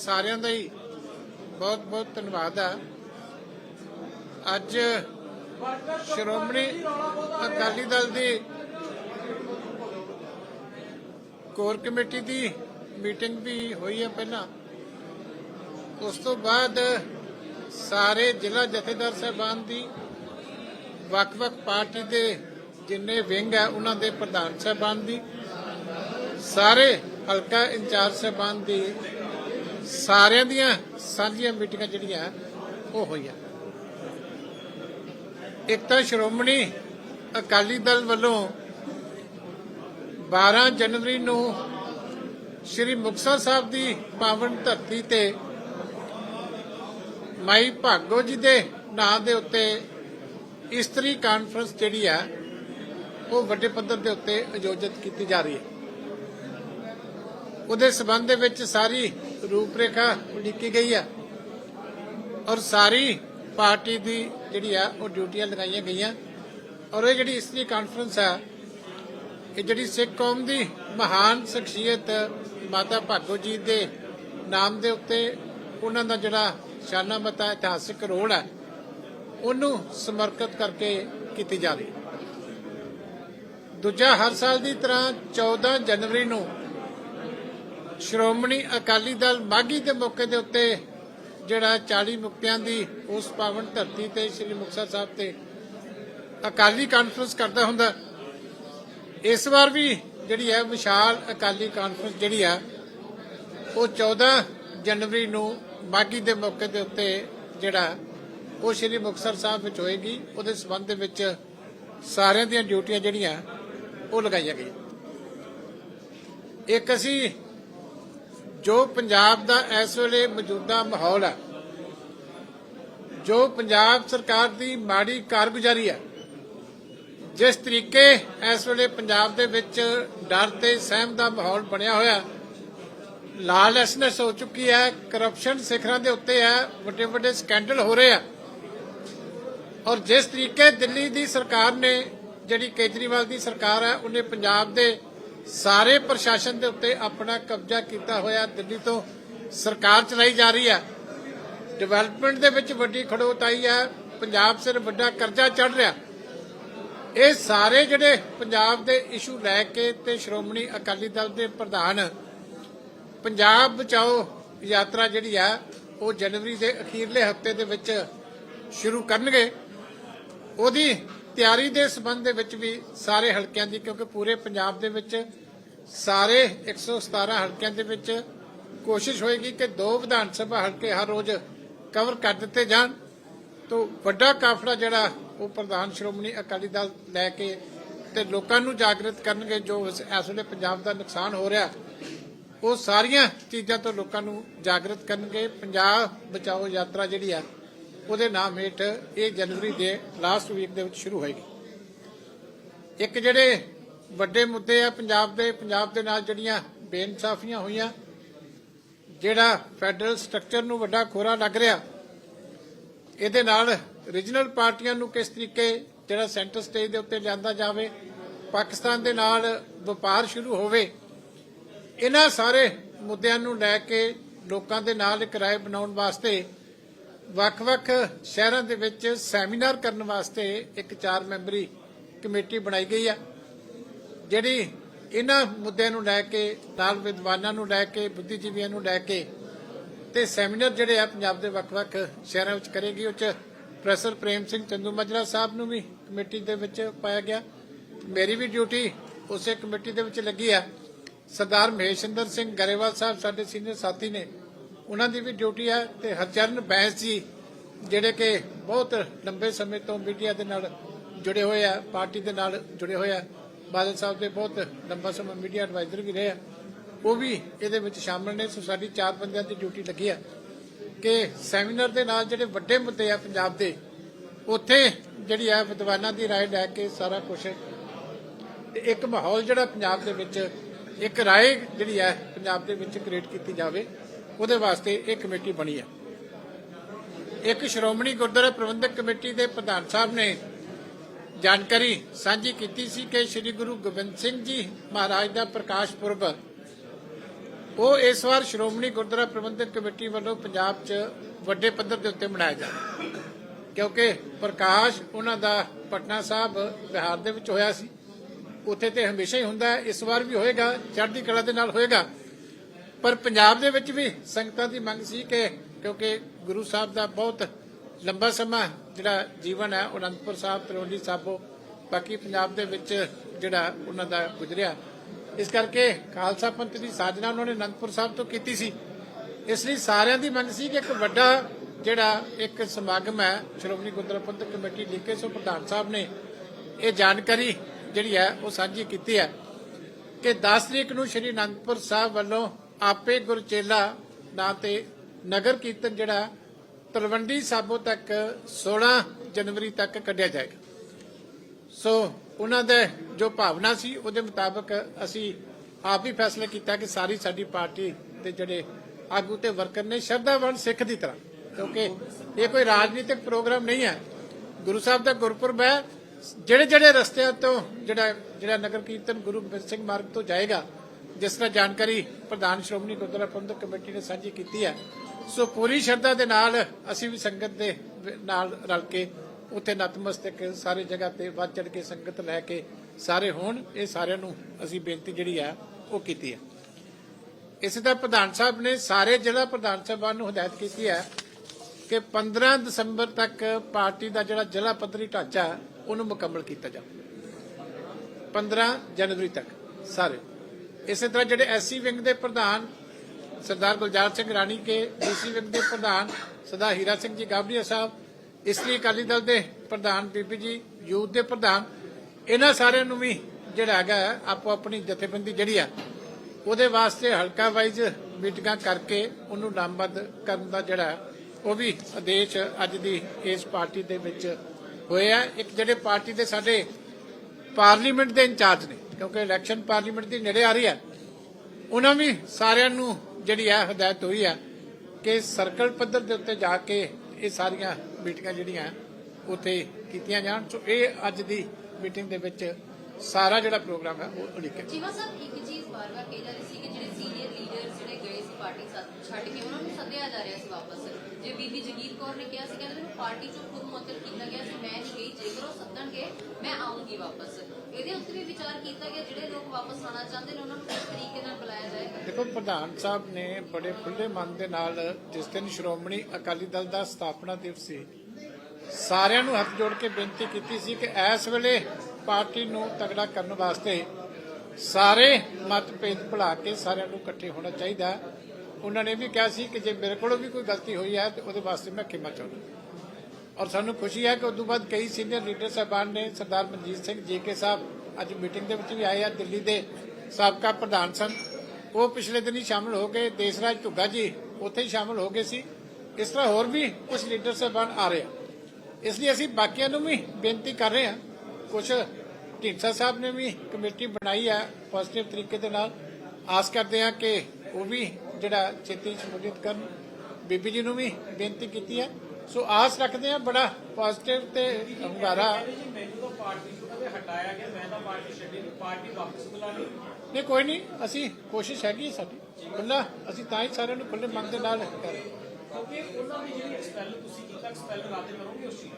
ਸਾਰਿਆਂ ਦਾ ਹੀ ਬਹੁਤ ਬਹੁਤ ਧੰਨਵਾਦ ਆ। ਅੱਜ ਸ਼੍ਰੋਮਣੀ ਅਕਾਲੀ ਦਲ ਦੀ ਕੋਰ ਕਮੇਟੀ ਦੀ ਮੀਟਿੰਗ ਵੀ ਹੋਈ ਹੈ ਪਹਿਲਾਂ। ਉਸ ਤੋਂ ਬਾਅਦ ਸਾਰੇ ਜ਼ਿਲ੍ਹਾ ਜਥੇਦਾਰ ਸਾਹਿਬਾਨ ਦੀ ਵੱਖ-ਵੱਖ ਪਾਰਟੀ ਦੇ ਜਿੰਨੇ ਵਿੰਗ ਹੈ ਉਹਨਾਂ ਦੇ ਪ੍ਰਧਾਨ ਸਾਹਿਬਾਨ ਦੀ, ਸਾਰੇ ਹਲਕਾ ਇੰਚਾਰਜ ਸਾਹਿਬਾਨ ਦੀ ਸਾਰਿਆਂ ਦੀਆਂ ਸਾਂਝੀਆਂ ਮੀਟਿੰਗਾਂ ਜਿਹੜੀਆਂ, ਉਹ ਹੋਈਆਂ। ਇੱਕ ਤਾਂ ਸ਼੍ਰੋਮਣੀ ਅਕਾਲੀ ਦਲ ਵੱਲੋਂ 12 ਜਨਵਰੀ ਨੂੰ ਸ੍ਰੀ ਮੁਕਤਸਰ ਸਾਹਿਬ ਦੀ ਪਾਵਨ ਧਰਤੀ ਤੇ ਮਾਈ ਭਾਗੋ ਜੀ ਦੇ ਨਾਂ ਦੇ ਉੱਤੇ ਇਸਤਰੀ ਕਾਨਫਰੰਸ ਜਿਹੜੀ ਆ, ਉਹ ਵੱਡੇ ਪੱਧਰ ਦੇ ਉੱਤੇ ਆਯੋਜਿਤ ਕੀਤੀ ਜਾ ਰਹੀ ਹੈ। ਉਹਦੇ ਸਬੰਧ ਦੇ ਵਿੱਚ ਸਾਰੀ ਰੂਪਰੇਖਾ ਲਿਖੀ ਗਈ ਆ। ਔਰ ਸਾਰੀ ਪਾਰਟੀ ਦੀ ਜਿਹੜੀ ਆ, ਉਹ ਡਿਊਟੀਆਂ ਲਗਾਈਆਂ ਗਈਆਂ। ਔਰ ਇਹ ਜਿਹੜੀ ਇਸਤਰੀ ਕਾਨਫਰੰਸ ਆ, ਇਹ ਜਿਹੜੀ ਸਿੱਖ ਕੌਮ ਦੀ ਮਹਾਨ ਸ਼ਖਸੀਅਤ ਮਾਤਾ ਭਾਗੋ ਜੀ ਦੇ ਨਾਮ ਦੇ ਉੱਤੇ ਉਹਨਾਂ ਦਾ ਜਿਹੜਾ ਸ਼ਾਨਾ ਮਤਾ ਇਤਿਹਾਸਿਕ ਰੋਲ ਹੈ ਉਹਨੂੰ ਸਮਰਪਿਤ ਕਰਕੇ ਕੀਤੀ ਜਾ ਰਹੀ ਦੂਜਾ, ਹਰ ਸਾਲ ਦੀ ਤਰ੍ਹਾਂ 14 ਜਨਵਰੀ ਨੂੰ ਸ਼੍ਰੋਮਣੀ ਅਕਾਲੀ ਦਲ ਮਾਘੀ ਦੇ ਮੌਕੇ ਦੇ ਉੱਤੇ ਜਿਹੜਾ 40 ਮੁਕਤਿਆਂ ਦੀ ਉਸ ਪਾਵਨ ਧਰਤੀ ਤੇ ਸ੍ਰੀ ਮੁਕਤਸਰ ਸਾਹਿਬ ਤੇ ਅਕਾਲੀ ਕਾਨਫਰੰਸ ਕਰਦਾ ਹੁੰਦਾ। ਇਸ ਵਾਰ ਵੀ ਜਿਹੜੀ ਹੈ ਵਿਸ਼ਾਲ ਅਕਾਲੀ ਕਾਨਫਰੰਸ ਜਿਹੜੀ ਆ, ਉਹ 14 ਜਨਵਰੀ ਨੂੰ ਮਾਘੀ ਦੇ ਮੌਕੇ ਦੇ ਉੱਤੇ ਜਿਹੜਾ, ਉਹ ਸ੍ਰੀ ਮੁਕਤਸਰ ਸਾਹਿਬ ਵਿੱਚ ਹੋਏਗੀ। ਉਹਦੇ ਸਬੰਧ ਦੇ ਵਿੱਚ ਸਾਰਿਆਂ ਦੀਆਂ ਡਿਊਟੀਆਂ ਜਿਹੜੀਆਂ, ਉਹ ਲਗਾਈਆਂ ਗਈਆਂ। ਇੱਕ ਅਸੀਂ ਜੋ ਪੰਜਾਬ ਦਾ ਇਸ ਵੇਲੇ ਮੌਜੂਦਾ ਮਾਹੌਲ ਹੈ, ਜੋ ਪੰਜਾਬ ਸਰਕਾਰ ਦੀ ਮਾੜੀ ਕਾਰਗੁਜ਼ਾਰੀ ਹੈ, ਜਿਸ ਤਰੀਕੇ ਇਸ ਵੇਲੇ ਪੰਜਾਬ ਦੇ ਵਿੱਚ ਡਰ ਤੇ ਸਹਿਮ ਦਾ ਮਾਹੌਲ ਬਣਿਆ ਹੋਇਆ ਲਾਲੈਸਨੈਸ ਹੋ ਚੁੱਕੀ ਹੈ ਕਰਪਸ਼ਨ ਸਿਖਰਾਂ ਦੇ ਉੱਤੇ ਹੈ, ਵੱਡੇ ਵੱਡੇ ਸਕੈਂਡਲ ਹੋ ਰਹੇ ਆ। ਔਰ ਜਿਸ ਤਰੀਕੇ ਦਿੱਲੀ ਦੀ ਸਰਕਾਰ ਨੇ, ਜਿਹੜੀ ਕੇਜਰੀਵਾਲ ਦੀ ਸਰਕਾਰ ਹੈ, ਉਹਨੇ ਪੰਜਾਬ ਦੇ ਸਾਰੇ ਪ੍ਰਸ਼ਾਸਨ ਦੇ ਉੱਤੇ ਆਪਣਾ ਕਬਜ਼ਾ ਕੀਤਾ ਹੋਇਆ ਦਿੱਲੀ ਤੋਂ ਸਰਕਾਰ ਚਲਾਈ ਜਾ ਰਹੀ ਹੈ। ਡਿਵੈਲਪਮੈਂਟ ਦੇ ਵਿੱਚ ਵੱਡੀ ਖੜੋਤ ਆਈ ਹੈ। ਪੰਜਾਬ ਸਿਰ ਵੱਡਾ ਕਰਜ਼ਾ ਚੜ ਰਿਹਾ। ਇਹ ਸਾਰੇ ਜਿਹੜੇ ਪੰਜਾਬ ਦੇ ਇਸ਼ੂ ਲੈ ਕੇ ਤੇ ਸ਼੍ਰੋਮਣੀ ਅਕਾਲੀ ਦਲ ਦੇ ਪ੍ਰਧਾਨ, ਪੰਜਾਬ ਬਚਾਓ ਯਾਤਰਾ ਜਿਹੜੀ ਆ, ਉਹ ਜਨਵਰੀ ਦੇ ਅਖੀਰਲੇ ਹਫ਼ਤੇ ਦੇ ਵਿੱਚ ਸ਼ੁਰੂ ਕਰਨਗੇ। ਉਹਦੀ ਤਿਆਰੀ ਦੇ ਸਬੰਧ ਦੇ ਵਿੱਚ ਵੀ ਸਾਰੇ ਹਲਕਿਆਂ ਦੀ, ਕਿਉਂਕਿ ਪੂਰੇ ਪੰਜਾਬ ਦੇ ਵਿੱਚ ਸਾਰੇ 117 ਹਲਕਿਆਂ ਦੇ ਵਿੱਚ ਕੋਸ਼ਿਸ਼ ਹੋਏਗੀ ਕਿ ਦੋ ਵਿਧਾਨ ਸਭਾ ਹਲਕੇ ਹਰ ਰੋਜ਼ ਕਵਰ ਕਰ ਦਿੱਤੇ ਜਾਣ। ਤੋਂ ਵੱਡਾ ਕਾਫਲਾ ਜਿਹੜਾ ਉਹ ਪ੍ਰਧਾਨ ਸ਼੍ਰੋਮਣੀ ਅਕਾਲੀ ਦਲ ਲੈ ਕੇ ਤੇ ਲੋਕਾਂ ਨੂੰ ਜਾਗਰਿਤ ਕਰਨਗੇ, ਜੋ ਇਸ ਇਸ ਵੇਲੇ ਪੰਜਾਬ ਦਾ ਨੁਕਸਾਨ ਹੋ ਰਿਹਾ, ਉਹ ਸਾਰੀਆਂ ਚੀਜ਼ਾਂ ਤੋਂ ਲੋਕਾਂ ਨੂੰ ਜਾਗਰਿਤ ਕਰਨਗੇ। ਪੰਜਾਬ ਬਚਾਓ ਯਾਤਰਾ ਜਿਹੜੀ ਆ ਉਹਦੇ ਨਾਮ ਹੇਠ ਇਹ ਜਨਵਰੀ ਦੇ ਲਾਸਟ ਵੀਕ ਦੇ ਵਿੱਚ ਸ਼ੁਰੂ ਹੋਏਗੀ। ਇੱਕ ਜਿਹੜੇ ਵੱਡੇ ਮੁੱਦੇ ਆ ਪੰਜਾਬ ਦੇ ਪੰਜਾਬ ਦੇ ਨਾਲ ਜਿਹੜੀਆਂ ਬੇਇਨਸਾਫੀਆਂ ਹੋਈਆਂ, ਜਿਹੜਾ ਫੈਡਰਲ ਸਟਰਕਚਰ ਨੂੰ ਵੱਡਾ ਖੋਰਾ ਲੱਗ ਰਿਹਾ, ਇਹਦੇ ਨਾਲ ਰੀਜਨਲ ਪਾਰਟੀਆਂ ਨੂੰ ਕਿਸ ਤਰੀਕੇ ਜਿਹੜਾ ਸੈਂਟਰ ਸਟੇਜ ਦੇ ਉੱਤੇ ਲਿਆਂਦਾ ਜਾਵੇ, ਪਾਕਿਸਤਾਨ ਦੇ ਨਾਲ ਵਪਾਰ ਸ਼ੁਰੂ ਹੋਵੇ, ਇਹਨਾਂ ਸਾਰੇ ਮੁੱਦਿਆਂ ਨੂੰ ਲੈ ਕੇ ਲੋਕਾਂ ਦੇ ਨਾਲ ਇੱਕ ਰਾਏ ਬਣਾਉਣ ਵਾਸਤੇ ਵੱਖ-ਵੱਖ ਸ਼ਹਿਰਾਂ ਦੇ ਵਿੱਚ ਸੈਮੀਨਾਰ ਕਰਨ ਵਾਸਤੇ ਇੱਕ ਚਾਰ ਮੈਂਬਰੀ ਕਮੇਟੀ ਬਣਾਈ ਗਈ ਆ, ਜਿਹੜੀ ਇਹਨਾਂ ਮੁੱਦਿਆਂ ਨੂੰ ਲੈ ਕੇ, ਨਾਲ ਵਿਦਵਾਨਾਂ ਨੂੰ ਲੈ ਕੇ, ਬੁੱਧੀਜੀਵੀਆਂ ਨੂੰ ਲੈ ਕੇ ਤੇ ਸੈਮੀਨਾਰ ਜਿਹੜੇ ਆ ਪੰਜਾਬ ਦੇ ਵੱਖ-ਵੱਖ ਸ਼ਹਿਰਾਂ ਵਿੱਚ ਕਰੇਗੀ। ਉਹ ਚ ਪ੍ਰੋਫੈਸਰ ਪ੍ਰੇਮ ਸਿੰਘ ਚੰਦੂ ਮਜਰਾ ਸਾਹਿਬ ਨੂੰ ਵੀ ਕਮੇਟੀ ਦੇ ਵਿੱਚ ਪਾਇਆ ਗਿਆ। ਮੇਰੀ ਵੀ ਡਿਊਟੀ ਉਸੇ ਕਮੇਟੀ ਦੇ ਵਿੱਚ ਲੱਗੀ ਆ। ਸਰਦਾਰ ਮਹੇਸ਼ਿੰਦਰ ਸਿੰਘ ਗਰੇਵਾਲ ਸਾਹਿਬ, ਸਾਡੇ ਸੀਨੀਅਰ ਸਾਥੀ ਨੇ ਉਹਨਾਂ ਦੀ ਵੀ ਡਿਊਟੀ ਹੈ ਤੇ ਹਰਚਰਨ ਬੈਂਸ ਜੀ ਜਿਹੜੇ ਕਿ ਬਹੁਤ ਲੰਬੇ ਸਮੇਂ ਤੋਂ ਮੀਡੀਆ ਦੇ ਨਾਲ ਜੁੜੇ ਹੋਏ ਆ ਪਾਰਟੀ ਦੇ ਨਾਲ ਜੁੜੇ ਹੋਏ ਆ ਬਾਦਲ ਸਾਹਿਬ ਦੇ ਬਹੁਤ ਲੰਬਾ ਸਮਾਂ ਮੀਡੀਆ ਐਡਵਾਈਜ਼ਰ ਵੀ ਰਹੇ ਆ ਉਹ ਵੀ ਇਹਦੇ ਵਿੱਚ ਸ਼ਾਮਲ ਨੇ ਸੋ ਸਾਡੀ ਚਾਰ ਬੰਦਿਆਂ ਦੀ ਡਿਊਟੀ ਲੱਗੀ ਆ ਕਿ ਸੈਮੀਨਾਰ ਦੇ ਨਾਲ ਜਿਹੜੇ ਵੱਡੇ ਮੁੱਦੇ ਆ ਪੰਜਾਬ ਦੇ ਉੱਥੇ ਜਿਹੜੀ ਆ ਵਿਦਵਾਨਾਂ ਦੀ رائے ਲੈ ਕੇ ਸਾਰਾ ਕੁਝ ਤੇ ਇੱਕ ਮਾਹੌਲ ਜਿਹੜਾ ਪੰਜਾਬ ਦੇ ਵਿੱਚ ਇੱਕ ਰਾਏ ਜਿਹੜੀ ਹੈ ਪੰਜਾਬ ਦੇ ਵਿੱਚ ਕ੍ਰੀਏਟ ਕੀਤੀ ਜਾਵੇ ਉਹਦੇ ਵਾਸਤੇ ਇਹ ਕਮੇਟੀ ਬਣੀ ਹੈ। ਇੱਕ ਸ਼੍ਰੋਮਣੀ ਗੁਰਦੁਆਰਾ ਪ੍ਰਬੰਧਕ ਕਮੇਟੀ ਦੇ ਪ੍ਰਧਾਨ ਸਾਹਿਬ ਨੇ ਜਾਣਕਾਰੀ ਸਾਂਝੀ ਕੀਤੀ ਸੀ ਕਿ ਸ੍ਰੀ ਗੁਰੂ ਗੋਬਿੰਦ ਸਿੰਘ ਜੀ ਮਹਾਰਾਜ ਦਾ ਪ੍ਰਕਾਸ਼ ਪੁਰਬ, ਉਹ ਇਸ ਵਾਰ ਸ਼੍ਰੋਮਣੀ ਗੁਰਦੁਆਰਾ ਪ੍ਰਬੰਧਕ ਕਮੇਟੀ ਵੱਲੋਂ ਪੰਜਾਬ 'ਚ ਵੱਡੇ ਪੱਧਰ ਦੇ ਉੱਤੇ ਮਨਾਇਆ ਜਾ ਰਿਹਾ ਕਿਉਂਕਿ ਪ੍ਰਕਾਸ਼ ਉਹਨਾਂ ਦਾ ਪਟਨਾ ਸਾਹਿਬ ਬਿਹਾਰ ਦੇ ਵਿੱਚ ਹੋਇਆ ਸੀ। ਉੱਥੇ ਤੇ ਹਮੇਸ਼ਾ ਹੀ ਹੁੰਦਾ ਹੈ। ਇਸ ਵਾਰ ਵੀ ਹੋਏਗਾ, ਚੜ੍ਹਦੀ ਕਲਾ ਦੇ ਨਾਲ ਹੋਏਗਾ। ਪਰ ਪੰਜਾਬ ਦੇ ਵਿੱਚ ਵੀ ਸੰਗਤਾਂ ਦੀ ਮੰਗ ਸੀ ਕਿ ਕਿਉਂਕਿ ਗੁਰੂ ਸਾਹਿਬ ਦਾ ਬਹੁਤ ਲੰਬਾ ਸਮਾਂ ਜਿਹੜਾ ਜੀਵਨ ਹੈ ਉਹ ਅਨੰਦਪੁਰ ਸਾਹਿਬ ਤਲਵੰਡੀ ਸਾਬੋ, ਬਾਕੀ ਪੰਜਾਬ ਦੇ ਵਿੱਚ ਜਿਹੜਾ ਉਹਨਾਂ ਦਾ ਗੁਜ਼ਰਿਆ। ਇਸ ਕਰਕੇ ਖਾਲਸਾ ਪੰਥ ਦੀ ਸਾਜਨਾ ਉਹਨਾਂ ਨੇ ਅਨੰਦਪੁਰ ਸਾਹਿਬ ਤੋਂ ਕੀਤੀ ਸੀ। ਇਸ ਲਈ ਸਾਰਿਆਂ ਦੀ ਮੰਗ ਸੀ ਕਿ ਇੱਕ ਵੱਡਾ ਜਿਹੜਾ ਇੱਕ ਸਮਾਗਮ ਹੈ, ਸ਼੍ਰੋਮਣੀ ਗੁਰਦੁਆਰਾ ਪ੍ਰਬੰਧਕ ਕਮੇਟੀ ਲਿਖੇ ਸੋ ਪ੍ਰਧਾਨ ਸਾਹਿਬ ਨੇ ਇਹ ਜਾਣਕਾਰੀ ਜਿਹੜੀ ਹੈ, ਉਹ ਸਾਂਝੀ ਕੀਤੀ ਹੈ ਕਿ 10 ਤਰੀਕ ਨੂੰ ਸ਼੍ਰੀ ਅਨੰਦਪੁਰ ਸਾਹਿਬ ਵੱਲੋਂ ਆਪੇ ਗੁਰਚੇਲਾ ਨਾਂ ਤੇ ਨਗਰ ਕੀਰਤਨ ਜਿਹੜਾ ਤਲਵੰਡੀ ਸਾਬੋ ਤੱਕ 16 ਜਨਵਰੀ ਤੱਕ ਕੱਢਿਆ ਜਾਏਗਾ। ਸੋ ਉਹਨਾਂ ਦੇ ਜੋ ਭਾਵਨਾ ਸੀ, ਉਹਦੇ ਮੁਤਾਬਕ ਅਸੀਂ ਆਪ ਹੀ ਫੈਸਲਾ ਕੀਤਾ ਕਿ ਸਾਰੀ ਸਾਡੀ ਪਾਰਟੀ ਦੇ ਜਿਹੜੇ ਆਗੂ ਤੇ ਵਰਕਰ ਨੇ ਸ਼ਰਧਾਵਾਨ ਸਿੱਖ ਦੀ ਤਰ੍ਹਾਂ, ਕਿਉਂਕਿ ਇਹ ਕੋਈ ਰਾਜਨੀਤਿਕ ਪ੍ਰੋਗਰਾਮ ਨਹੀਂ ਹੈ। ਗੁਰੂ ਸਾਹਿਬ ਦਾ ਗੁਰਪੁਰਬ ਹੈ। ਜਿਹੜੇ ਜਿਹੜੇ ਰਸਤਿਆਂ ਤੋਂ ਜਿਹੜਾ ਜਿਹੜਾ ਨਗਰ ਕੀਰਤਨ ਗੁਰੂ ਗੋਬਿੰਦ ਸਿੰਘ ਮਾਰਗ ਤੋਂ ਜਾਏਗਾ ਜਿਸ ਤਰ੍ਹਾਂ ਜਾਣਕਾਰੀ ਪ੍ਰਧਾਨ ਸ਼੍ਰੋਮਣੀ ਗੁਰਦੁਆਰਾ ਪ੍ਰਬੰਧਕ ਕਮੇਟੀ ਨੇ ਸਾਂਝੀ ਕੀਤੀ ਹੈ ਸੋ ਪੂਰੀ ਸ਼ਰਧਾ ਦੇ ਨਾਲ ਅਸੀਂ ਵੀ ਸੰਗਤ ਦੇ ਨਾਲ ਰਲ ਕੇ ਉੱਥੇ ਨਤਮਸਤਕ ਸਾਰੇ ਜਗ੍ਹਾ ਤੇ ਵੱਧ ਚੜ ਕੇ ਸੰਗਤ ਲੈ ਕੇ ਸਾਰੇ ਹੋਣ ਇਹ ਸਾਰਿਆਂ ਨੂੰ ਅਸੀਂ ਬੇਨਤੀ ਜਿਹੜੀ ਆ ਉਹ ਕੀਤੀ ਹੈ। ਇਸੇ ਤਰ੍ਹਾਂ ਪ੍ਰਧਾਨ ਸਾਹਿਬ ਨੇ ਸਾਰੇ ਜ਼ਿਲ੍ਹਾ ਪ੍ਰਧਾਨ ਸਾਹਿਬਾਨ ਨੂੰ ਹਦਾਇਤ ਕੀਤੀ ਹੈ ਕਿ 15 ਦਸੰਬਰ ਤੱਕ ਪਾਰਟੀ ਦਾ ਜਿਹੜਾ ਜ਼ਿਲ੍ਹਾ ਪੱਧਰੀ ਢਾਂਚਾ ਹੈ, ਉਹਨੂੰ ਮੁਕੰਮਲ ਕੀਤਾ ਜਾਵੇ। 15 ਜਨਵਰੀ ਤੱਕ ਸਾਰੇ। ਇਸੇ ਤਰ੍ਹਾਂ ਜਿਹੜੇ ਐਸਸੀ ਵਿੰਗ ਦੇ ਪ੍ਰਧਾਨ Sardar Gulzar Singh Ranike, DC wing ਦੇ ਪ੍ਰਧਾਨ ਸਰਦਾਰ ਹੀਰਾ ਸਿੰਘ ਜੀ ਗਾਬਰੀਆ ਸਾਹਿਬ, ਇਸਤਰੀ ਅਕਾਲੀ ਦਲ ਦੇ ਪ੍ਰਧਾਨ ਬੀਬੀ ਜੀ, ਯੂਥ ਦੇ ਪ੍ਰਧਾਨ, ਇਹਨਾਂ ਸਾਰਿਆਂ ਨੂੰ ਵੀ ਜਿਹੜਾ ਹੈਗਾ ਆਪੋ ਆਪਣੀ ਜਥੇਬੰਦੀ ਜਿਹੜੀ ਆ, ਉਹਦੇ ਵਾਸਤੇ ਹਲਕਾ ਵਾਈਜ਼ ਮੀਟਿੰਗਾਂ ਕਰਕੇ ਉਹਨੂੰ ਨਾਮਬੱਧ ਕਰਨ ਦਾ ਜਿਹੜਾ, ਉਹ ਵੀ ਆਦੇਸ਼ ਅੱਜ ਦੀ ਇਸ ਪਾਰਟੀ ਦੇ ਵਿੱਚ ਹੋਇਆ। ਇੱਕ ਜਿਹੜੇ ਪਾਰਟੀ ਦੇ ਸਾਡੇ ਪਾਰਲੀਮੈਂਟ ਦੇ ਇੰਚਾਰਜ ਨੇ ਕਿਉਂਕਿ ਇਲੈਕਸ਼ਨ ਪਾਰਲੀਮੈਂਟ ਦੀ ਨੇੜੇ ਆ ਰਹੀ ਹੈ। ਉਹਨਾਂ ਵੀ ਸਾਰਿਆਂ ਨੂੰ ਜਿਹੜੀ ਹੈ ਹਦਾਇਤ ਹੋਈ ਹੈ ਕਿ ਸਰਕਲ ਪੱਧਰ ਦੇ ਉੱਤੇ ਜਾ ਕੇ ਇਹ ਸਾਰੀਆਂ ਮੀਟਿੰਗਾਂ ਜਿਹੜੀਆਂ ਉੱਥੇ ਕੀਤੀਆਂ ਜਾਣ। ਸੋ ਇਹ ਅੱਜ ਦੀ ਮੀਟਿੰਗ ਦੇ ਵਿੱਚ ਸਾਰਾ ਜਿਹੜਾ ਪ੍ਰੋਗਰਾਮ ਹੈ, ਉਹ ਉਲੀਕਿਆ ਜੀਵਾ ਸਾਹਿਬ, ਇੱਕ ਚੀਜ਼ ਵਾਰ-ਵਾਰ ਕਹੀ ਜਾ ਰਹੀ ਸੀ ਕਿ ਜਿਹੜੇ ਸੀਨੀਅਰ ਲੀਡਰਸ ਜਿਹੜੇ ਗਏ ਸੀ ਪਾਰਟੀ ਸੱਦ- ਛੱਡ ਕੇ, ਉਹਨਾਂ ਨੂੰ ਸੱਦਿਆ ਜਾ ਰਿਹਾ ਸੀ ਵਾਪਸ। ਜੇ ਬੀਬੀ ਜਗੀਰ ਕੌਰ ਨੇ ਕਿਹਾ ਸੀ, ਕਹਿੰਦੇ ਮੈਨੂੰ ਪਾਰਟੀ ਚੋਂ ਖੁਦ ਮੁਅੱਤਲ ਕੀਤਾ ਗਿਆ ਸੀ, ਮੈਂ ਨਹੀਂ ਗਈ, ਜੇਕਰ ਉਹ ਸੱਦਣਗੇ, ਮੈਂ ਆਉਂਗੀ ਵਾਪਸ। ਇਹਦੇ ਉੱਤੇ ਵੀ ਵਿਚਾਰ ਕੀਤਾ ਗਿਆ, ਜਿਹੜੇ ਲੋਕ ਵਾਪਸ ਆਉਣਾ ਚਾਹੁੰਦੇ ਨੇ, ਉਹਨਾਂ ਨੂੰ ਕਿਸ ਤਰੀਕੇ ਨਾਲ ਬੁਲਾਇਆ ਜਾਏਗਾ ਦੇਖੋ, ਪ੍ਰਧਾਨ ਸਾਹਿਬ ਨੇ ਬੜੇ ਖੁੱਲੇ ਮਨ ਦੇ ਨਾਲ ਜਿਸ ਦਿਨ ਸ਼੍ਰੋਮਣੀ ਅਕਾਲੀ ਦਲ ਦਾ ਸਥਾਪਨਾ ਦਿਵਸ ਸੀ, ਸਾਰਿਆਂ ਨੂੰ ਹੱਥ ਜੋੜ ਕੇ ਬੇਨਤੀ ਕੀਤੀ ਸੀ ਕਿ ਇਸ ਵੇਲੇ ਪਾਰਟੀ ਨੂੰ ਤਗੜਾ ਕਰਨ ਵਾਸਤੇ ਸਾਰੇ ਮਤਭੇਦ ਭੁਲਾ ਕੇ ਸਾਰਿਆਂ ਨੂੰ ਇਕੱਠੇ ਹੋਣਾ ਚਾਹੀਦਾ ਹੈ। ਉਹਨਾਂ ਨੇ ਵੀ ਕਿਹਾ ਸੀ ਕਿ ਜੇ ਮੇਰੇ ਕੋਲੋਂ ਵੀ ਕੋਈ ਗਲਤੀ ਹੋਈ ਹੈ, ਤੇ ਉਹਦੇ ਵਾਸਤੇ ਮੈਂ ਖਿਮਾ ਚਾਹੁੰਦਾ ਔਰ ਸਾਨੂੰ ਖੁਸ਼ੀ ਹੈ ਕਿ ਉਸ ਤੋਂ ਬਾਅਦ ਕਈ ਸੀਨੀਅਰ ਲੀਡਰ ਸਾਹਿਬਾਨ ਨੇ ਸਰਦਾਰ ਮਨਜੀਤ ਸਿੰਘ ਜੀਕੇ ਸਾਹਿਬ ਅੱਜ ਮੀਟਿੰਗ ਦੇ ਵਿੱਚ ਵੀ ਆਏ ਆ, ਦਿੱਲੀ ਦੇ ਸਾਬਕਾ ਪ੍ਰਧਾਨ ਸਨ। ਉਹ ਪਿਛਲੇ ਦਿਨ ਹੀ ਸ਼ਾਮਲ ਹੋ ਗਏ, ਦੇਸਰਾਜ ਢੁੱਗਾ ਜੀ ਉੱਥੇ ਹੀ ਸ਼ਾਮਲ ਹੋ ਗਏ ਸੀ। ਇਸ ਤਰ੍ਹਾਂ ਹੋਰ ਵੀ ਕੁਝ ਲੀਡਰ ਸਾਹਿਬਾਨ ਆ ਰਹੇ ਆ। ਇਸ ਲਈ ਅਸੀਂ ਬਾਕੀਆਂ ਨੂੰ ਵੀ ਬੇਨਤੀ ਕਰ ਰਹੇ ਹਾਂ। ਕੁਝ ਢੀਂਡਸਾ ਸਾਹਿਬ ਨੇ ਵੀ ਕਮੇਟੀ ਬਣਾਈ ਆ ਪੋਜ਼ਿਟਿਵ ਤਰੀਕੇ ਦੇ ਨਾਲ। ਆਸ ਕਰਦੇ ਹਾਂ ਕਿ ਉਹ ਵੀ ਜਿਹੜਾ ਛੇਤੀ ਸ਼ਮੂਲੀਅਤ ਕਰਨ। ਬੀਬੀ ਜੀ ਨੂੰ ਵੀ ਬੇਨਤੀ ਕੀਤੀ ਹੈ। ਸੋ ਆਸ ਰੱਖਦੇ ਹਾਂ, ਬੜਾ ਪੋਜ਼ਿਟਿਵ ਤੇ ਹੁੰਗਾਰਾ। ਨਹੀਂ, ਕੋਈ ਨਹੀਂ, ਅਸੀਂ ਕੋਸ਼ਿਸ਼ ਹੈਗੀ ਸਾਡੀ। ਖੁੱਲਾ ਅਸੀਂ ਤਾਂ ਹੀ ਸਾਰਿਆਂ ਨੂੰ ਖੁੱਲੇ ਮਨ ਦੇ ਨਾਲ ਕਰ ਕਿਉਂਕਿ ਉਹਨਾਂ ਦੀ ਜਿਹੜੀ ਐਕਸਪੈਲ ਤੁਸੀਂ ਕੀਤਾ ਐਕਸਪੈਲ ਰਾਤੇ ਕਰੋਗੇ ਉਸ ਚੀਜ਼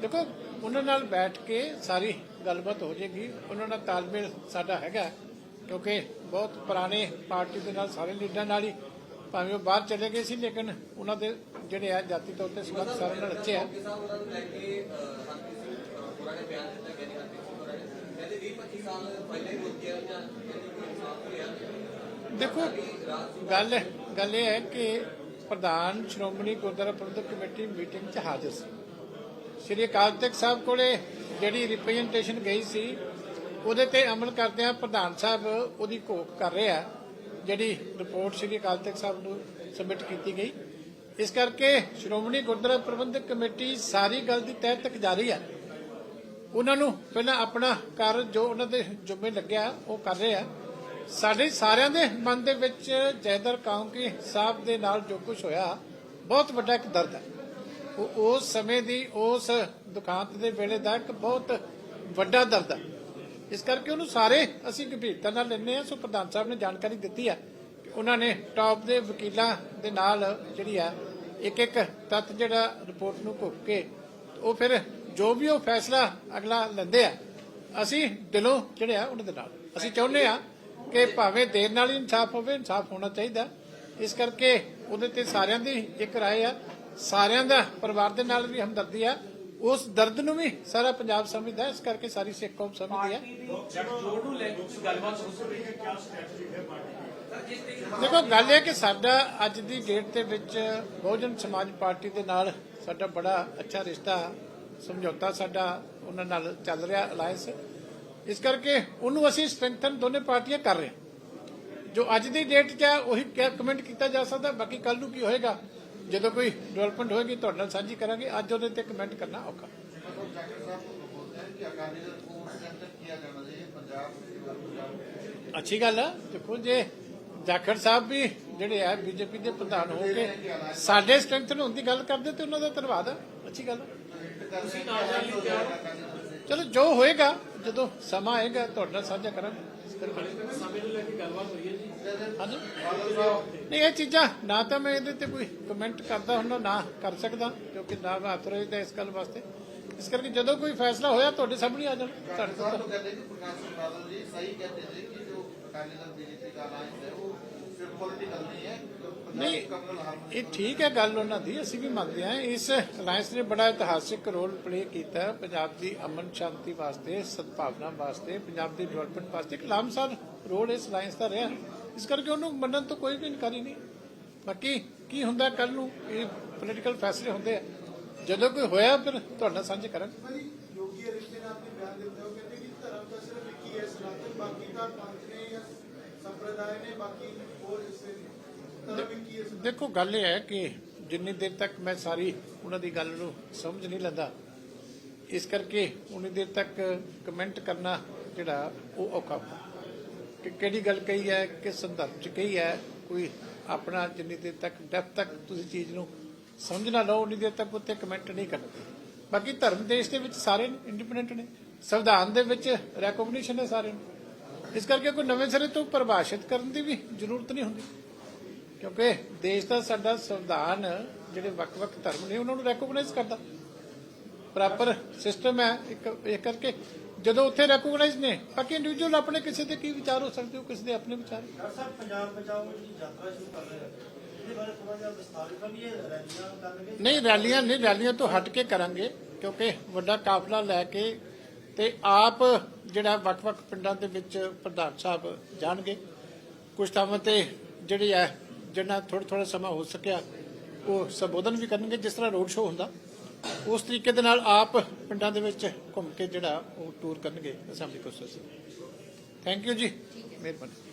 ਦੇਖੋ, ਉਹਨਾਂ ਨਾਲ ਬੈਠ ਕੇ ਸਾਰੀ ਗੱਲਬਾਤ ਹੋ ਜਾਏਗੀ। ਉਹਨਾਂ ਨਾਲ ਤਾਲਮੇਲ ਸਾਡਾ ਹੈਗਾ, ਕਿਉਂਕਿ ਬਹੁਤ ਪੁਰਾਣੇ ਪਾਰਟੀ ਦੇ ਨਾਲ, ਸਾਰੇ ਲੀਡਰਾਂ ਨਾਲ ਹੀ ਭਾਵੇਂ ਉਹ ਬਾਹਰ ਚਲੇ ਗਏ ਸੀ ਲੇਕਿਨ ਉਹਨਾਂ ਦੇ ਜਿਹੜੇ ਆ ਜਾਤੀ ਤੌਰ ਤੇ ਸੰਬੰਧ ਸਾਰਿਆਂ ਨਾਲ ਅੱਛੇ ਆ। ਦੇਖੋ ਗੱਲ ਗੱਲ ਇਹ ਹੈ ਕਿ ਪ੍ਰਧਾਨ ਸ਼੍ਰੋਮਣੀ ਗੁਰਦੁਆਰਾ ਪ੍ਰਬੰਧਕ ਕਮੇਟੀ ਮੀਟਿੰਗ 'ਚ ਹਾਜ਼ਰ ਸੀ। ਸ਼੍ਰੀ ਅਕਾਲ ਤਖਤ ਸਾਹਿਬ ਕੋਲੇ ਜਿਹੜੀ ਰਿਪਰੈਜ਼ੈਂਟੇਸ਼ਨ ਗਈ ਸੀ ਉਹਦੇ ਤੇ ਅਮਲ ਕਰਦਿਆਂ ਪ੍ਰਧਾਨ ਸਾਹਿਬ ਉਹਦੀ ਘੋਖ ਕਰ ਰਹੇ ਜਿਹੜੀ ਰਿਪੋਰਟ ਸ਼੍ਰੀ ਅਕਾਲ ਤਖਤ ਸਾਹਿਬ ਨੂੰ ਸਬਮਿਟ ਕੀਤੀ ਗਈ। ਇਸ ਕਰਕੇ ਸ਼੍ਰੋਮਣੀ ਗੁਰਦੁਆਰਾ ਪ੍ਰਬੰਧਕ ਕਮੇਟੀ ਸਾਰੀ ਗੱਲ ਦੀ ਤਹਿ ਤੱਕ ਜਾਰੀ ਹੈ। ਉਹਨਾਂ ਨੂੰ ਪਹਿਲਾਂ ਆਪਣਾ ਕਾਰਜ ਜੋ ਉਹਨਾਂ ਦੇ ਜੁਮੇ ਲੱਗਿਆ, ਉਹ ਕਰ ਰਹੇ ਆ। ਸਾਡੇ ਸਾਰਿਆਂ ਦੇ ਮਨ ਦੇ ਵਿੱਚ ਜੈਦਰ ਕਾਉਂਕੀ ਸਾਹਿਬ ਦੇ ਨਾਲ ਜੋ ਕੁਝ ਹੋਇਆ, ਬਹੁਤ ਵੱਡਾ ਇੱਕ ਦਰਦ ਹੈ। ਉਸ ਸਮੇਂ ਦੀ ਉਸ ਦੁਖਾਂਤ ਦੇ ਵੇਲੇ ਦਾ ਇੱਕ ਬਹੁਤ ਵੱਡਾ ਦਰਦ ਹੈ। ਇਸ ਕਰਕੇ ਉਹਨੂੰ ਸਾਰੇ ਅਸੀਂ ਗੰਭੀਰਤਾ ਨਾਲ ਲੈਂਦੇ ਹਾਂ। ਸੋ ਪ੍ਰਧਾਨ ਸਾਹਿਬ ਨੇ ਜਾਣਕਾਰੀ ਦਿੱਤੀ ਆ ਕਿ ਉਹਨਾਂ ਨੇ ਟਾਪ ਦੇ ਵਕੀਲਾਂ ਦੇ ਨਾਲ ਜਿਹੜੀ ਆ ਇੱਕ ਇੱਕ ਤੱਤ ਜਿਹੜਾ ਰਿਪੋਰਟ ਨੂੰ ਘੁੱਪ ਕੇ ਉਹ ਫਿਰ ਜੋ ਵੀ ਉਹ ਫੈਸਲਾ ਅਗਲਾ ਲੈਂਦੇ ਆ, ਅਸੀਂ ਦਿਲੋਂ ਜਿਹੜੇ ਆ ਉਹਨਾਂ ਦੇ ਨਾਲ। ਅਸੀਂ ਚਾਹੁੰਦੇ ਆ ਕਿ ਭਾਵੇਂ ਦੇਰ ਨਾਲ ਹੀ ਇਨਸਾਫ ਹੋਵੇ, ਇਨਸਾਫ ਹੋਣਾ ਚਾਹੀਦਾ। ਇਸ ਕਰਕੇ ਉਹਦੇ ਤੇ ਸਾਰਿਆਂ ਦੀ ਇੱਕ ਰਾਏ ਆ। ਸਾਰਿਆਂ ਦਾ ਪਰਿਵਾਰ ਦੇ ਨਾਲ ਵੀ ਹਮਦਰਦੀ ਆ। ਉਸ ਦਰਦ ਨੂੰ ਵੀ ਸਾਰਾ ਪੰਜਾਬ ਸਮਝਦਾ ਹੈ, ਇਸ ਕਰਕੇ ਸਾਰੀ ਸਿੱਖ ਕੌਮ ਸਮਝਦੀ ਹੈ। ਜੋੜ ਨੂੰ ਲੈ ਕੇ ਕੁਝ ਗੱਲਬਾਤ ਹੋ ਸਕਦੀ ਹੈ ਦੇਖੋ ਗੱਲ ਇਹ ਕਿ ਸਾਡਾ ਅੱਜ ਦੀ ਡੇਟ ਦੇ ਵਿੱਚ ਬਹੁਜਨ ਸਮਾਜ ਪਾਰਟੀ ਦੇ ਨਾਲ ਸਾਡਾ ਬੜਾ ਅੱਛਾ ਰਿਸ਼ਤਾ ਸਮਝੌਤਾ ਸਾਡਾ ਉਹਨਾਂ ਨਾਲ ਚੱਲ ਰਿਹਾ ਅਲਾਈਅੰਸ ਇਸ ਕਰਕੇ ਉਹਨੂੰ ਅਸੀਂ ਸਟਰੈਂਥਨ ਦੋਨੇ ਪਾਰਟੀਆਂ ਕਰ ਰਹੇ ਜੋ ਅੱਜ ਦੀ ਡੇਟ 'ਚ ਹੈ ਉਹੀ ਕਮੈਂਟ ਕੀਤਾ ਜਾ ਸਕਦਾ ਬਾਕੀ ਕੱਲ ਨੂੰ ਕੀ ਹੋਏਗਾ? ਜਦੋਂ ਕੋਈ ਡਿਵੈਲਪਮੈਂਟ ਹੋਏਗੀ, ਤੁਹਾਡੇ ਨਾਲ ਸਾਂਝੀ ਕਰਾਂਗੇ। ਅੱਜ ਉਹਦੇ ਤੇ ਕਮੈਂਟ ਕਰਨਾ ਔਖਾ। ਅੱਛੀ ਗੱਲ ਆ। ਦੇਖੋ ਜੇ ਜਾਖੜ ਸਾਹਿਬ ਵੀ ਜਿਹੜੇ ਆ ਬੀਜੇਪੀ ਦੇ ਪ੍ਰਧਾਨ ਹੋ ਕੇ ਸਾਡੇ ਸਟਰੈਂਥਨ ਨੂੰ ਦੀ ਗੱਲ ਕਰਦੇ ਤੇ ਉਹਨਾਂ ਦਾ ਧੰਨਵਾਦ ਹੈ ਅੱਛੀ ਗੱਲ ਹੈ ਤੁਸੀਂ ਨਾਲ ਜਾਣ ਚਲੋ, ਜੋ ਹੋਏਗਾ ਜਦੋਂ ਸਮਾਂ ਆਏਗਾ ਤੁਹਾਡੇ ਸਾਂਝਾ ਕਰਾਂਗੇ। ਨਹੀਂ ਇਹ ਚੀਜ਼ਾਂ ਨਾ ਤਾਂ ਮੈਂ ਇਹਦੇ ਤੇ ਕੋਈ ਕਮੈਂਟ ਕਰਦਾ ਹੁੰਦਾ ਨਾ ਕਰ ਸਕਦਾ ਕਿਉਂਕਿ ਨਾ ਮੈਂ ਆਥੋਰਾਈਜ਼ਡ ਇਸ ਗੱਲ ਵਾਸਤੇ। ਇਸ ਕਰਕੇ ਜਦੋਂ ਕੋਈ ਫੈਸਲਾ ਹੋਇਆ ਤੁਹਾਡੇ ਸਾਹਮਣੇ ਆ ਜਾਣਾ। ਸਾਹਿਬ ਕਹਿੰਦੇ ਕਿ ਪ੍ਰਕਾਸ਼ ਸਿੰਘ ਬਾਦਲ ਜੀ ਸਹੀ ਕਹਿੰਦੇ ਸੀ ਕਿ ਜੋ ਅਕਾਲੀ ਦਲ ਬੀਜੇਪੀ ਦਾ ਰਾਜ ਹੈ ਉਹ ਸਿਰਫ ਪੋਲੀਟੀਕਲ ਨਹੀਂ ਹੈ ਨਹੀਂ, ਇਹ ਠੀਕ ਹੈ ਗੱਲ ਉਹਨਾਂ ਦੀ, ਅਸੀਂ ਵੀ ਮੰਨਦੇ ਹਾਂ। ਇਸ ਅਲਾਈਅੰਸ ਨੇ ਬੜਾ ਇਤਿਹਾਸਿਕ ਰੋਲ ਪਲੇ ਕੀਤਾ ਪੰਜਾਬ ਦੀ ਅਮਨ ਸ਼ਾਂਤੀ ਵਾਸਤੇ, ਸਦਭਾਵਨਾ ਵਾਸਤੇ, ਪੰਜਾਬ ਦੀ ਡਿਵੈਲਪਮੈਂਟ ਵਾਸਤੇ। ਕਲਾਮ ਸਾਹਿਬ ਰੋਲ ਇਸ ਅਲਾਈਅੰਸ ਦਾ ਰਿਹਾ। ਇਸ ਕਰਕੇ ਉਹਨੂੰ ਮੰਨਣ ਤੋਂ ਕੋਈ ਵੀ ਇਨਕਾਰੀ ਨਹੀਂ। ਬਾਕੀ ਕੀ ਹੁੰਦਾ ਕੱਲ ਨੂੰ, ਇਹ ਪੋਲੀਟੀਕਲ ਫੈਸਲੇ ਹੁੰਦੇ ਆ। ਜਦੋਂ ਕੋਈ ਹੋਇਆ, ਫਿਰ ਤੁਹਾਡਾ ਸਾਂਝੇ ਕਰਨ। ਸੰਪਰਦਾਇ ਨੇ, ਬਾਕੀ ਹੋਰ ਹਿੱਸੇ ਦੇਖੋ, ਗੱਲ ਇਹ ਹੈ ਕਿ ਜਿੰਨੀ ਦੇਰ ਤੱਕ ਮੈਂ ਸਾਰੀ ਉਹਨਾਂ ਦੀ ਗੱਲ ਨੂੰ ਸਮਝ ਨਹੀਂ ਲੈਂਦਾ, ਇਸ ਕਰਕੇ ਉਨੀ ਦੇਰ ਤੱਕ ਕਮੈਂਟ ਕਰਨਾ ਜਿਹੜਾ ਉਹ ਔਖਾ ਕਿ ਕਿਹੜੀ ਗੱਲ ਕਹੀ ਹੈ, ਕਿਸ ਸੰਦਰਭ ਚ ਕਹੀ ਹੈ, ਕੋਈ ਆਪਣਾ ਜਿੰਨੀ ਦੇਰ ਤੱਕ ਡੈਪਥ ਤੱਕ ਤੁਸੀਂ ਚੀਜ਼ ਨੂੰ ਸਮਝ ਨਾ ਲਓ, ਉਨੀ ਦੇਰ ਤੱਕ ਉੱਤੇ ਕਮੈਂਟ ਨਹੀਂ ਕਰਨਾ ਬਾਕੀ ਧਰਮ ਦੇਸ਼ ਦੇ ਵਿੱਚ ਸਾਰੇ ਇੰਡੀਪੈਂਡੈਂਟ ਨੇ, ਸੰਵਿਧਾਨ ਦੇ ਵਿੱਚ ਰੈਕੋਗਨੀਸ਼ਨ ਹੈ ਸਾਰੇ ਨੂੰ। ਇਸ ਕਰਕੇ ਕੋਈ ਨਵੇਂ ਸਿਰੇ ਤੋਂ ਪਰਿਭਾਸ਼ਿਤ ਕਰਨ ਦੀ ਵੀ ਜ਼ਰੂਰਤ ਨਹੀਂ ਹੁੰਦੀ। ਕਿਉਂਕਿ ਦੇਸ਼ ਦਾ ਸਾਡਾ ਸੰਵਿਧਾਨ ਜਿਹੜੇ ਵੱਖ-ਵੱਖ ਧਰਮ ਨੇ ਉਹਨਾਂ ਨੂੰ ਰੈਕੋਗਨਾਈਜ਼ ਕਰਦਾ। ਪ੍ਰੋਪਰ ਸਿਸਟਮ ਹੈ ਇੱਕ ਇਹ ਕਰਕੇ। ਜਦੋਂ ਉੱਥੇ ਰੈਕੋਗਨਾਈਜ਼ ਨੇ ਬਾਕੀ ਇੰਡੀਵਿਜੂਅਲ ਆਪਣੇ ਕਿਸੇ ਦੇ ਕੀ ਵਿਚਾਰ ਹੋ ਸਕਦੇ ਹੋ ਕਿਸੇ ਦੇ ਆਪਣੇ ਵਿਚਾਰ। ਡਾਕਟਰ ਸਾਹਿਬ ਪੰਜਾਬ ਬਚਾਓ ਦੀ ਯਾਤਰਾ ਸ਼ੁਰੂ ਕਰ ਰਹੇ ਹਨ ਇਹਦੇ ਬਾਰੇ ਥੋੜਾ ਜਿਹਾ ਵਿਸਤਾਰਿਤ ਕਰੀਏ ਰੈਲੀਆਂ ਕਰਨਗੇ। ਨਹੀਂ ਰੈਲੀਆਂ ਨਹੀਂ ਰੈਲੀਆਂ ਤੋਂ ਹਟ ਕੇ ਕਰਾਂਗੇ ਕਿਉਂਕਿ ਵੱਡਾ ਕਾਫਲਾ ਲੈ ਕੇ ਤੇ ਆਪ ਜਿਹੜਾ ਵੱਖ-ਵੱਖ ਪਿੰਡਾਂ ਦੇ ਵਿੱਚ ਪ੍ਰਧਾਨ ਸਾਹਿਬ ਜਾਣਗੇ। ਕੁਝ ਥਾਵਾਂ ਤੇ ਜਿਹੜੀ ਹੈ ਜਿੰਨਾ ਥੋੜਾ ਥੋੜਾ ਸਮਾਂ ਹੋ ਸਕਿਆ, ਉਹ ਸੰਬੋਧਨ ਵੀ ਕਰਨਗੇ, ਜਿਸ ਤਰ੍ਹਾਂ ਰੋਡ ਸ਼ੋਅ ਹੁੰਦਾ। ਉਸ ਤਰੀਕੇ ਦੇ ਨਾਲ ਆਪ ਪਿੰਡਾਂ ਦੇ ਵਿੱਚ ਘੁੰਮ ਕੇ ਜਿਹੜਾ ਉਹ ਟੂਰ ਕਰਨਗੇ, ਅਸੈਂਬਲੀ ਕੋਸਸ ਥੈਂਕ ਯੂ ਜੀ। ਮਿਹਰਬਾਨੀ।